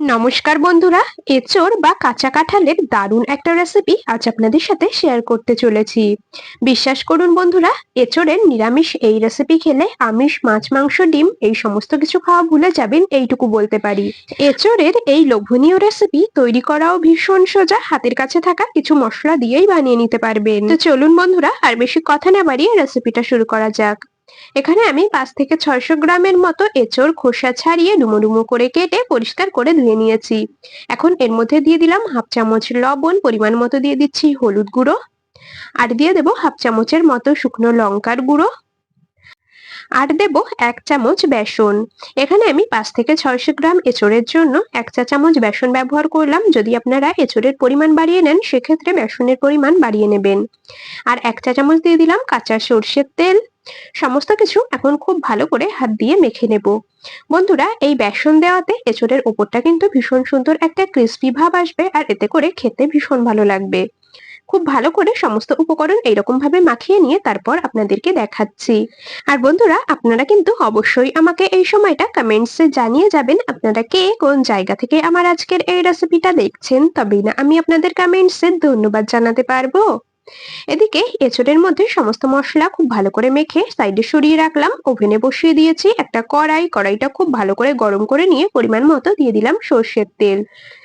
নমস্কার বন্ধুরা এঁচোড় বা কাঁচা কাঁঠালের দারুণ একটা রেসিপি আজ আপনাদের সাথে শেয়ার করতে চলেছি। বিশ্বাস করুন বন্ধুরা এঁচোড়ের নিরামিষ এই রেসিপি খেলে আমিষ, মাছ, মাংস, ডিম এই সমস্ত কিছু খাওয়া ভুলে যাবেন এইটুকু বলতে পারি। এঁচোড়ের এই লোভনীয় রেসিপি তৈরি করাও ভীষণ সোজা, হাতের কাছে থাকা কিছু মশলা দিয়েই বানিয়ে নিতে পারবেন। তো চলুন বন্ধুরা, আর বেশি কথা না বাড়িয়ে রেসিপিটা শুরু করা যাক। এখানে আমি পাঁচ থেকে ছয়শো গ্রামের মতো এঁচোড়, খোসা ছাড়িয়ে ডুমো ডুমো করে কেটে পরিষ্কার করে ধুয়ে নিয়েছি। এখন এর মধ্যে দিয়ে দিলাম হাফ চামচ লবণ, পরিমাণ মতো দিয়ে দিচ্ছি হলুদ গুঁড়ো। আর দিয়ে দেবো হাফ চামচের মতো শুকনো লঙ্কার গুঁড়ো। আর দেব এক চামচ বেসন। এখানে আমি পাঁচ থেকে ছয়শো গ্রাম এঁচড়ের জন্য এক চা চামচ বেসন ব্যবহার করলাম। যদি আপনারা এঁচড়ের পরিমাণ বাড়িয়ে নেন, সেক্ষেত্রে বেসনের পরিমাণ বাড়িয়ে নেবেন। আর এক চা চামচ দিয়ে দিলাম কাঁচা সর্ষের তেল। সমস্ত কিছু এখন খুব ভালো করে হাত দিয়ে মেখে নেব। বন্ধুরা, এই বেসন দেওয়াতে এঁচড়ের ওপরটা কিন্তু ভীষণ সুন্দর একটা ক্রিস্পি ভাব আসবে আর এতে করে খেতে ভীষণ ভালো লাগবে। খুব ভালো করে সমস্ত উপকরণ এইরকম ভাবে মাখিয়ে নিয়ে তারপর আপনাদেরকে দেখাচ্ছি। আর বন্ধুরা, আপনারা কিন্তু অবশ্যই আমাকে এই সময়টা কমেন্টসে জানিয়ে যাবেন আপনারা কে কোন জায়গা থেকে আমার আজকের এই রেসিপিটা দেখছেন। তবেই না আমি আপনাদের কমেন্টসে ধন্যবাদ জানাতে পারব। এদিকে এঁচড়ের মধ্যে সমস্ত মশলা খুব ভালো করে মেখে সাইডে সরিয়ে রাখলাম। ওভেনে বসিয়ে দিয়েছি একটা কড়াই। কড়াইটা খুব ভালো করে গরম করে নিয়ে পরিমাণ মতো দিয়ে দিলাম সর্ষের তেল।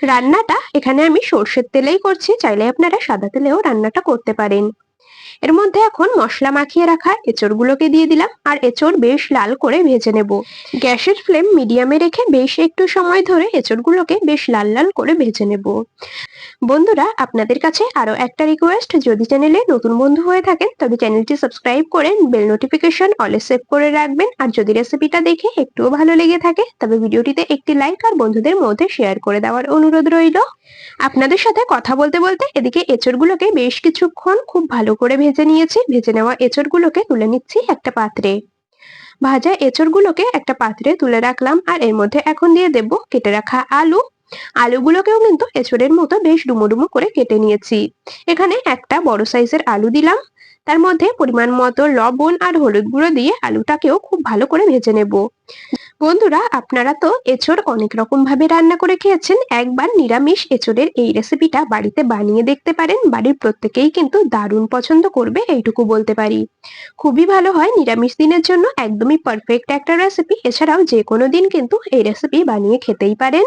রান্নাটা এখানে আমি সর্ষের তেলেই করছি। চাইলে আপনারা সাদা তেলেও রান্নাটা করতে পারেন। এর মধ্যে এখন মশলা মাখিয়ে রাখা এঁচড়গুলোকে দিয়ে দিলাম, আর এঁচড় বেশ লাল করে ভেজে নেব। গ্যাসের ফ্লেম মিডিয়ামে রেখে বেশ একটু সময় ধরে এঁচড়গুলোকে বেশ লাল লাল করে ভেজে নেব। বন্ধুরা, আপনাদের কাছে আরও একটা রিকোয়েস্ট যদি চ্যানেলে নতুন বন্ধু হয়ে থাকেন, তবে চ্যানেলটি সাবস্ক্রাইব করে বেল নোটিফিকেশন অলে সেভ করে রাখবেন, আর যদি রেসিপিটা দেখে একটুও ভালো লেগে থাকে, তবে ভিডিওটিতে একটি লাইক আর বন্ধুদের মধ্যে শেয়ার করে দেওয়ার অনুরোধ রইল। আপনাদের সাথে কথা বলতে বলতে এদিকে এঁচড়গুলোকে বেশ কিছুক্ষণ খুব ভালো করে ভেজে নিয়েছি, ভেজে নেওয়া এঁচড়গুলোকে তুলে নিচ্ছি একটা পাত্রে। ভাজা এঁচড়গুলোকে একটা পাত্রে তুলে রাখলাম আর এর মধ্যে এখন দিয়ে দেব কেটে রাখা আলু। আলুগুলোকেও কিন্তু এঁচড়ের মতো বেশ ডুমো ডুমো করে কেটে নিয়েছি। এখানে একটা বড় সাইজের আলু দিলাম। তার মধ্যে পরিমাণ মতো লবণ আর হলুদ গুঁড়ো দিয়ে আলুটাকেও খুব ভালো করে ভেজে নেব। বন্ধুরা, আপনারা তো এঁচড় অনেক রকম ভাবে রান্না করে খেয়েছেন। একবার নিরামিষ এঁচড়ের এই রেসিপিটা বাড়িতে বানিয়ে দেখতে পারেন। বাড়ির প্রত্যেকেই কিন্তু দারুণ পছন্দ করবে, এইটুকু বলতে পারি। খুবই ভালো হয় নিরামিষ দিনের জন্য, একদমই পারফেক্ট একটা রেসিপি এছাড়াও যে কোনো দিন কিন্তু এই রেসিপি বানিয়ে খেতেই পারেন।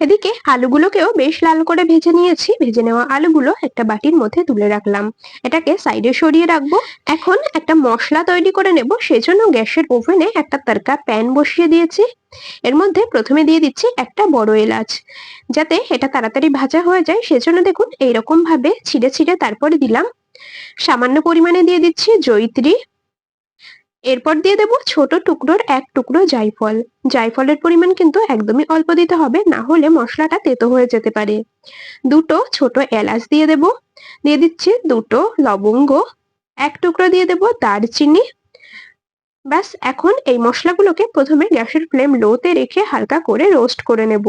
এদিকে আলুগুলোকেও বেশ লাল করে ভেজে নিয়েছি। ভেজে নেওয়া আলুগুলো একটা বাটির মধ্যে তুলে রাখলাম। এটাকে সাইডে সরিয়ে রাখব। এখন একটা মশলা তৈরি করে নেব। সেজন্য গ্যাসের ওভেনে একটা তরকা প্যান বসিয়ে দিয়েছি। দিচ্ছি। এর মধ্যে প্রথমে দিয়ে দিচ্ছি একটা বড় এলাচ। যাতে এটা তাড়াতাড়ি ভাজা হয়ে যায়, সেজন্য দেখুন এইরকম ভাবে ছিঁড়ে ছিঁড়ে তারপরে দিলাম। সামান্য পরিমাণে দিয়ে দিচ্ছি জৈত্রী এরপর দিয়ে দেব ছোট টুকরোর এক টুকরো জায়ফল। জায়ফলের পরিমাণ কিন্তু একদমই অল্প দিতে হবে, না হলে মশলাটা তেতো হয়ে যেতে পারে। দুটো ছোট এলাচ দিয়ে দেব। দিয়ে দিচ্ছি দুটো লবঙ্গ। এক টুকরো দিয়ে দেব দারচিনি। ব্যাস, এখন এই মশলাগুলোকে প্রথমে গ্যাসের ফ্লেম লোতে রেখে হালকা করে রোস্ট করে নেব।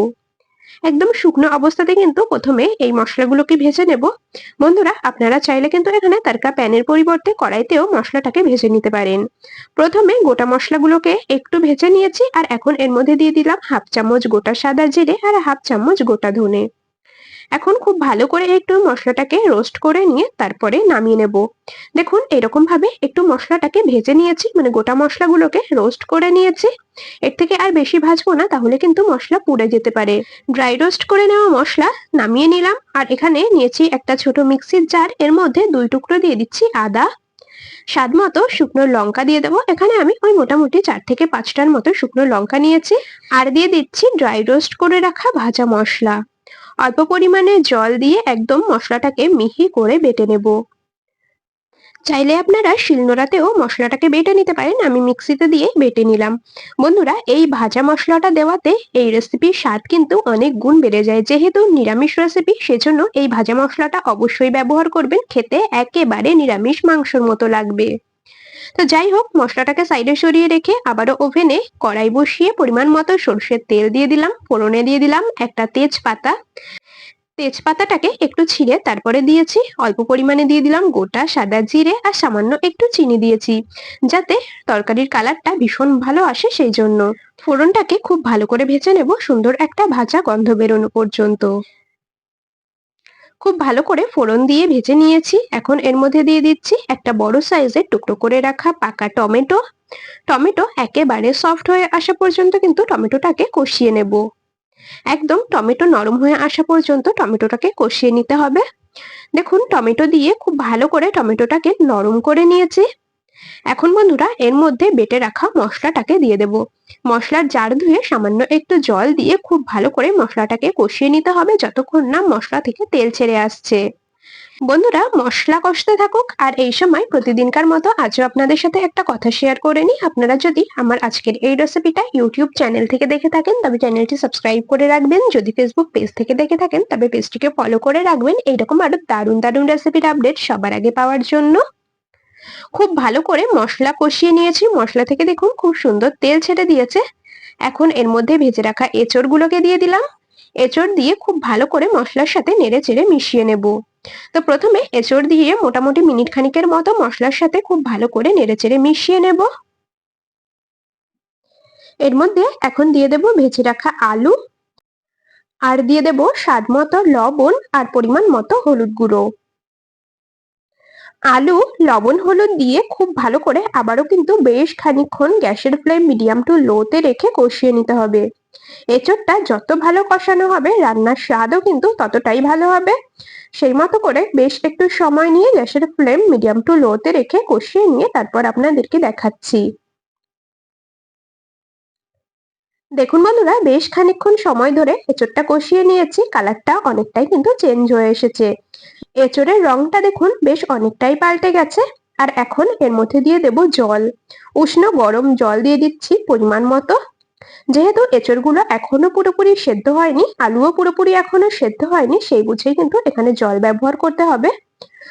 একদম শুকনো অবস্থাতে কিন্তু প্রথমে এই মশলাগুলোকে ভেজে নেব। বন্ধুরা, আপনারা চাইলে কিন্তু এখানে তারকা প্যানের পরিবর্তে কড়াইতেও মশলাটাকে ভেজে নিতে পারেন। প্রথমে গোটা মশলাগুলোকে একটু ভেজে নিয়েছি আর এখন এর মধ্যে দিয়ে দিলাম হাফ চামচ গোটা সাদা জিরে আর হাফ চামচ গোটা ধনে। এখন খুব ভালো করে একটু মশলাটাকে রোস্ট করে নিয়ে তারপরে নামিয়ে নেব। দেখুন, এরকম ভাবে একটু মশলাটাকে ভেজে নিয়েছি মানে গোটা মশলাগুলোকে রোস্ট করে নিয়েছি। এর থেকে আর বেশি ভাজবো না, তাহলে কিন্তু মশলা পুড়ে যেতে পারে। ড্রাই রোস্ট করে নেওয়া মশলা নামিয়ে নিলাম, আর এখানে নিয়েছি একটা ছোট মিক্সির জার এর মধ্যে দুই টুকরো দিয়ে দিচ্ছি আদা। স্বাদ মতো শুকনো লঙ্কা দিয়ে দেবো। এখানে আমি ওই মোটামুটি চার থেকে পাঁচটার মতো শুকনো লঙ্কা নিয়েছি, আর দিয়ে দিচ্ছি ড্রাই রোস্ট করে রাখা ভাজা মশলা। অল্প পরিমাণে জল দিয়ে একদম মশলাটাকে মিহি করে বেটে নেব। চাইলে আপনারা শিলনোড়াতেও মশলাটাকে বেটে নিতে পারেন, আমি মিক্সিতে দিয়ে বেটে নিলাম। বন্ধুরা, এই ভাজা মশলাটা দেওয়াতে এই রেসিপির স্বাদ কিন্তু অনেক গুণ বেড়ে যায়। যেহেতু নিরামিষ রেসিপি সেজন্য এই ভাজা মশলাটা অবশ্যই ব্যবহার করবেন, খেতে একেবারে নিরামিষ মাংসর মতো লাগবে। তো যাই হোক, মশলাটাকে সাইডে সরিয়ে রেখে আবারও ওভেনে কড়াই বসিয়ে পরিমাণ মতো সর্ষের তেল দিয়ে দিলাম, ফোড়নে দিয়ে দিলাম একটা তেজপাতা। তেজপাতাটাকে একটু ছিঁড়ে তারপরে দিয়েছি, অল্প পরিমাণে দিয়ে দিলাম গোটা সাদা জিরে আর সামান্য একটু চিনি দিয়েছি, যাতে তরকারির কালারটা ভীষণ ভালো আসে সেই জন্য। ফোড়নটাকে খুব ভালো করে ভেজে নেব সুন্দর একটা ভাজা গন্ধ বেরোনো পর্যন্ত। খুব ভালো করে ফোড়ন দিয়ে ভেজে নিয়েছি। এখন এর মধ্যে দিয়ে দিচ্ছি একটা বড় সাইজের টুকরো করে রাখা পাকা টমেটো। টমেটো একেবারে সফট হয়ে আসা পর্যন্ত কিন্তু টমেটোটাকে কষিয়ে নেব। একদম টমেটো নরম হয়ে আসা পর্যন্ত টমেটোটাকে কষিয়ে নিতে হবে। দেখুন, টমেটো দিয়ে খুব ভালো করে টমেটোটাকে নরম করে নিয়েছি। এখন বন্ধুরা, এর মধ্যে বেটে রাখা মশলাটাকে দিয়ে দেব। মশলার জার ধুয়ে সামান্য একটু জল দিয়ে খুব ভালো করে মশলাটাকে কষিয়ে নিতে হবে যতক্ষণ না মশলা থেকে তেল ছেড়ে আসছে। বন্ধুরা, মশলা কষতে থাকুক, আর এই সময় প্রতিদিনকার মতো আজও আপনাদের সাথে একটা কথা শেয়ার করে নিই। আপনারা যদি আমার আজকের এই রেসিপিটা ইউটিউব চ্যানেল থেকে দেখে থাকেন, তবে চ্যানেলটি সাবস্ক্রাইব করে রাখবেন। যদি ফেসবুক পেজ থেকে দেখে থাকেন, তবে পেজটিকে ফলো করে রাখবেন। এইরকম আরও দারুণ দারুণ রেসিপির আপডেট সবার আগে পাওয়ার জন্য। খুব ভালো করে মশলা কষিয়ে নিয়েছি। মশলা থেকে দেখুন খুব সুন্দর তেল ছেড়ে দিয়েছে। এখন এর মধ্যে ভেজে রাখা এঁচড়গুলোকে দিয়ে দিলাম। এঁচড় দিয়ে খুব ভালো করে মশলার সাথে নেড়ে চেড়ে মিশিয়ে নেব। তো প্রথমে এঁচড় দিয়ে মোটামুটি মিনিট খানিকের মতো মশলার সাথে খুব ভালো করে নেড়ে চেড়ে মিশিয়ে নেব। এর মধ্যে এখন দিয়ে দেব ভেজে রাখা আলু। আর দিয়ে দেব স্বাদ মতো লবণ আর পরিমাণ মতো হলুদ গুঁড়ো। আলু, লবণ, হলুদ দিয়ে খুব ভালো করে আবারও কিন্তু বেশ খানিক্ষণ গ্যাসের ফ্লেম মিডিয়াম টু লোতে রেখে কষিয়ে নিতে হবে। এঁচড়টা যত ভালো কষানো হবে, রান্নার স্বাদও কিন্তু ততটাই ভালো হবে। সেই মতো করে বেশ একটু সময় নিয়ে গ্যাসের ফ্লেম মিডিয়াম টু লোতে রেখে কষিয়ে নিয়ে তারপর আপনাদেরকে দেখাচ্ছি। দেখুন বন্ধুরা, বেশ খানিক্ষণ সময় ধরে এঁচড়টা কষিয়ে নিয়েছি। কালারটা অনেকটাই কিন্তু চেঞ্জ হয়ে এসেছে। এঁচড়ের রংটা দেখুন বেশ অনেকটাই পাল্টে গেছে। আর এখন এর মধ্যে দিয়ে দেব জল। উষ্ণ গরম জল দিয়ে দিচ্ছি পরিমাণ মতো। যেহেতু এঁচড়গুলো এখনও পুরোপুরি সেদ্ধ হয়নি, আলুও পুরোপুরি এখনও সেদ্ধ হয়নি, সেই বুঝেই কিন্তু এখানে জল ব্যবহার করতে হবে।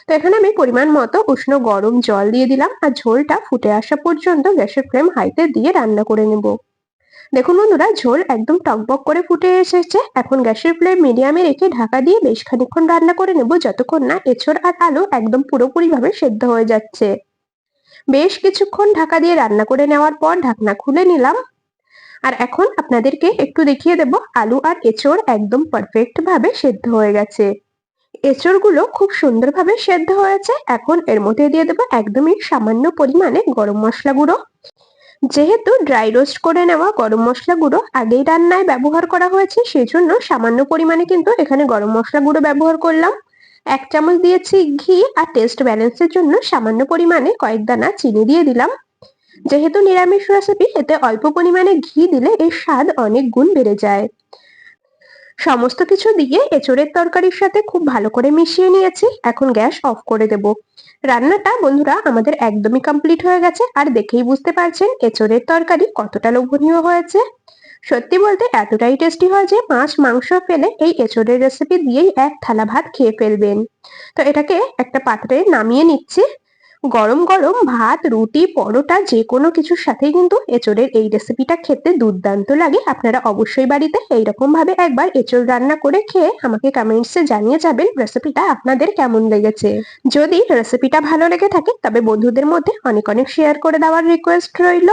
তো এখানে আমি পরিমাণ মতো উষ্ণ গরম জল দিয়ে দিলাম আর ঝোলটা ফুটে আসা পর্যন্ত গ্যাসের ফ্লেম হাইতে দিয়ে রান্না করে নেব। দেখুন বন্ধুরা, ঝোল একদম টকবক করে ফুটে এসেছে। এখন গ্যাসের ফ্লেম মিডিয়ামে রেখে ঢাকা দিয়ে বেশ খানিক্ষণ রান্না করে নেব, যতক্ষণ না এঁচড় আর আলু একদম পুরোপুরি ভাবে সেদ্ধ হয়ে যাচ্ছে। বেশ কিছুক্ষণ ঢাকা দিয়ে রান্না করে নেওয়ার পর ঢাকনা খুলে নিলাম। আর এখন আপনাদেরকে একটু দেখিয়ে দেব, আলু আর এঁচড় একদম পারফেক্ট ভাবে সেদ্ধ হয়ে গেছে। এঁচড়গুলো খুব সুন্দরভাবে সেদ্ধ হয়েছে। এখন এর মধ্যে দিয়ে দেবো একদমই সামান্য পরিমাণে গরম মশলা গুঁড়ো। যেহেতু ড্রাই রোস্ট করে নেওয়া গরম মশলা গুঁড়ো আগেই রান্নায় ব্যবহার করা হয়েছে সেই জন্য সামান্য পরিমাণে কিন্তু এখানে গরম মশলা গুঁড়ো ব্যবহার করলাম। এক চামচ দিয়েছি ঘি আর টেস্ট ব্যালেন্সের জন্য সামান্য পরিমাণে কয়েক দানা চিনি দিয়ে দিলাম। যেহেতু নিরামিষ রেসিপি এতে অল্প পরিমাণে ঘি দিলে এর স্বাদ অনেক গুণ বেড়ে যায়। সমস্ত কিছু দিয়ে এঁচড়ের তরকারির সাথে খুব ভালো করে মিশিয়ে নিয়েছি। এখন গ্যাস অফ করে দেব। রান্নাটা, বন্ধুরা, আমাদের একদমই কমপ্লিট হয়ে গেছে। আর দেখেই বুঝতে পারছেন এঁচড়ের তরকারি কতটা লোভনীয় হয়েছে। সত্যি বলতে, এতটাই টেস্টি হয় যে মাছ, মাংস ফেলে এই এঁচড়ের রেসিপি দিয়েই এক থালা ভাত খেয়ে ফেলবেন। তো এটাকে একটা পাত্রে নামিয়ে নিচ্ছি। গরম গরম ভাত, রুটি, পরোটা, যে কোনো কিছুর সাথেই কিন্তু এঁচড়ের এই রেসিপিটা খেতে দুর্দান্ত লাগে। আপনারা অবশ্যই বাড়িতে এইরকম ভাবে একবার এঁচড় রান্না করে খেয়ে আমাকে কমেন্টসে জানিয়ে যাবেন রেসিপিটা আপনাদের কেমন লেগেছে। যদি রেসিপিটা ভালো লেগে থাকে, তবে বন্ধুদের মধ্যে অনেক অনেক শেয়ার করে দেওয়ার রিকোয়েস্ট রইল।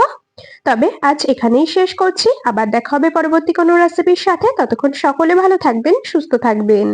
তবে আজ এখানেই শেষ করছি। আবার দেখা হবে পরবর্তী কোনো রেসিপির সাথে। ততক্ষণ সকলে ভালো থাকবেন, সুস্থ থাকবেন।